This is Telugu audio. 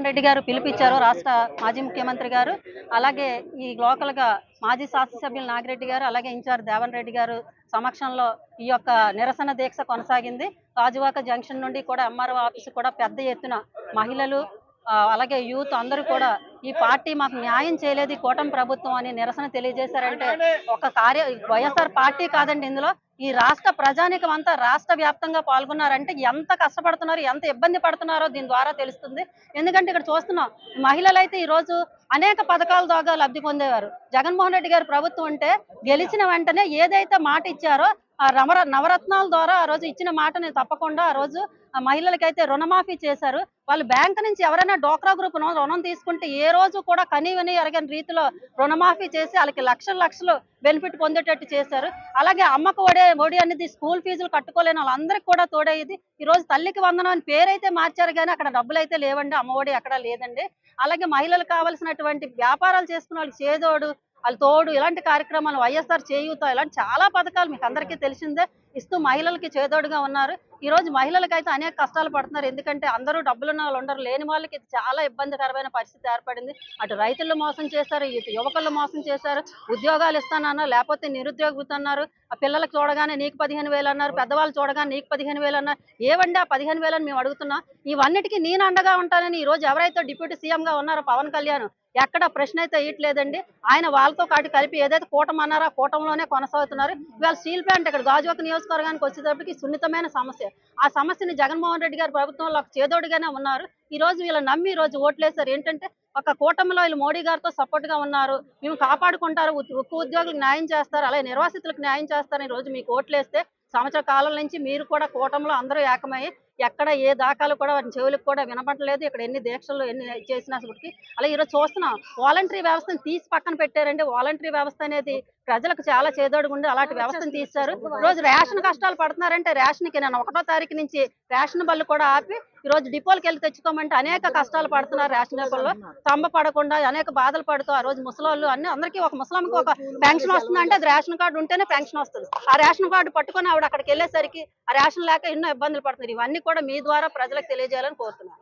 జగన్మోహన్ రెడ్డి గారు పిలిపించారు రాష్ట్ర మాజీ ముఖ్యమంత్రి గారు అలాగే ఈ లోకల్గా మాజీ శాసనసభ్యులు నాగిరెడ్డి గారు అలాగే ఇన్ఛార్జ్ దేవన్ రెడ్డి గారు సమక్షంలో ఈ యొక్క నిరసన దీక్ష కొనసాగింది. రాజువాక జంక్షన్ నుండి కూడా ఎంఆర్ఓ ఆఫీసు కూడా పెద్ద ఎత్తున మహిళలు అలాగే యూత్ అందరూ కూడా ఈ పార్టీ మాకు న్యాయం చేయలేదు ఈ కూటమి ప్రభుత్వం అని నిరసన తెలియజేశారంటే ఒక కార్య వైఎస్ఆర్ పార్టీ కాదండి ఇందులో. ఈ రాష్ట్ర ప్రజానికం అంతా రాష్ట్ర వ్యాప్తంగా పాల్గొన్నారంటే ఎంత కష్టపడుతున్నారో ఎంత ఇబ్బంది పడుతున్నారో దీని ద్వారా తెలుస్తుంది. ఎందుకంటే ఇక్కడ చూస్తున్నాం మహిళలు అయితే ఈ రోజు అనేక పథకాల ద్వారా లబ్ధి పొందేవారు. జగన్మోహన్ రెడ్డి గారి ప్రభుత్వం ఉంటే గెలిచిన వెంటనే ఏదైతే మాట ఇచ్చారో ఆ రమర నవరత్నాల ద్వారా ఆ రోజు ఇచ్చిన మాటని తప్పకుండా ఆ రోజు ఆ మహిళలకైతే రుణమాఫీ చేశారు. వాళ్ళు బ్యాంక్ నుంచి ఎవరైనా డోక్రా గ్రూప్ రుణం రుణం తీసుకుంటే ఏ రోజు కూడా కనీవని ఎరగని రీతిలో రుణమాఫీ చేసి వాళ్ళకి లక్షల లక్షలు బెనిఫిట్ పొందేటట్టు చేశారు. అలాగే అమ్మకు ఒడే ఒడి అనేది స్కూల్ ఫీజులు కట్టుకోలేని వాళ్ళందరికీ కూడా తోడేది ఈ రోజు తల్లికి వందనం అని పేరైతే మార్చారు కానీ అక్కడ డబ్బులు అయితే లేవండి. అమ్మ ఒడి అక్కడ లేదండి. అలాగే మహిళలకు కావాల్సినటువంటి వ్యాపారాలు చేసుకున్న వాళ్ళకి చేదోడు వాళ్ళ తోడు ఇలాంటి కార్యక్రమాలు వైఎస్ఆర్ చేయూత ఇలాంటి చాలా పథకాలు మీకు అందరికీ తెలిసిందే. ఇస్తూ మహిళలకి చేదోడుగా ఉన్నారు. ఈ రోజు మహిళలకు అయితే అనేక కష్టాలు పడుతున్నారు. ఎందుకంటే అందరూ డబ్బులున్న వాళ్ళు ఉండరు. లేని వాళ్ళకి ఇది చాలా ఇబ్బందికరమైన పరిస్థితి ఏర్పడింది. అటు రైతులు మోసం చేశారు. ఇటు యువకులు మోసం చేశారు. ఉద్యోగాలు ఇస్తానన్నారు. లేకపోతే నిరుద్యోగుతున్నారు. ఆ పిల్లలకు చూడగానే నీకు పదిహేను వేలు అన్నారు. పెద్దవాళ్ళు చూడగానే నీకు పదిహేను వేలు అన్నారు. ఏవండి ఆ పదిహేను వేలని మేము అడుగుతున్నాం. ఇవన్నిటికీ నేను అండగా ఉంటానని ఈ రోజు ఎవరైతే డిప్యూటీ సీఎంగా ఉన్నారో పవన్ కళ్యాణ్ ఎక్కడ ప్రశ్న అయితే ఇయట్లేదండి ఆయన వాళ్ళతో కాటి కలిపి ఏదైతే కూటమి అన్నారో ఆ కూటమిలోనే కొనసాగుతున్నారు. ఇవాళ స్టీల్ ప్లాంట్ ఇక్కడ గాజువాక నియోజకవర్గానికి వచ్చేటప్పటికి సున్నితమైన సమస్య. ఆ సమస్యని జగన్మోహన్ రెడ్డి గారి ప్రభుత్వంలో ఒక చేదోడిగానే ఉన్నారు. ఈ రోజు వీళ్ళని నమ్మి ఈ రోజు ఓట్లేశారు. ఏంటంటే ఒక కూటమిలో వీళ్ళు మోడీ గారితో సపోర్ట్గా ఉన్నారు. మేము కాపాడుకుంటారు. ఉక్కు ఉద్యోగులకు న్యాయం చేస్తారు. అలాగే నిర్వాసితులకు న్యాయం చేస్తారు ఈ రోజు మీకు ఓట్లేస్తే సంవత్సర కాలం నుంచి మీరు కూడా కూటమిలో అందరూ ఏకమై ఎక్కడ ఏ దాఖలు కూడా వారి చెవులకు కూడా వినపడలేదు. ఇక్కడ ఎన్ని దీక్షలు ఎన్ని చేసినప్పటికీ అలా ఈరోజు చూస్తున్నాం. వాలంటరీ వ్యవస్థను తీసి పక్కన పెట్టారండి. వాలంటరీ వ్యవస్థ అనేది ప్రజలకు చాలా చేదోడుగుండి అలాంటి వ్యవస్థను తీశారు. రోజు రేషన్ కష్టాలు పడుతున్నారంటే రేషన్కి నేను ఒకటో తారీఖు నుంచి రేషన్ బళ్ళు కూడా ఆపి ఈ రోజు డిపోలకు వెళ్ళి తెచ్చుకోమంటే అనేక కష్టాలు పడుతున్నారు రేషన్ డిపోల్లో స్తంభ పడకుండా అనేక బాధలు పడుతూ ఆ రోజు ముసలోళ్ళు అన్ని అందరికీ ఒక ముసలాంకి ఒక పెన్షన్ వస్తుందంటే అది రేషన్ కార్డు ఉంటేనే పెన్షన్ వస్తుంది. ఆ రేషన్ కార్డు పట్టుకొని ఆవిడ అక్కడికి వెళ్ళేసరికి ఆ రేషన్ లేక ఎన్నో ఇబ్బందులు పడుతున్నారు. ఇవన్నీ కూడా మీ ద్వారా ప్రజలకు తెలియజేయాలని కోరుతున్నాను.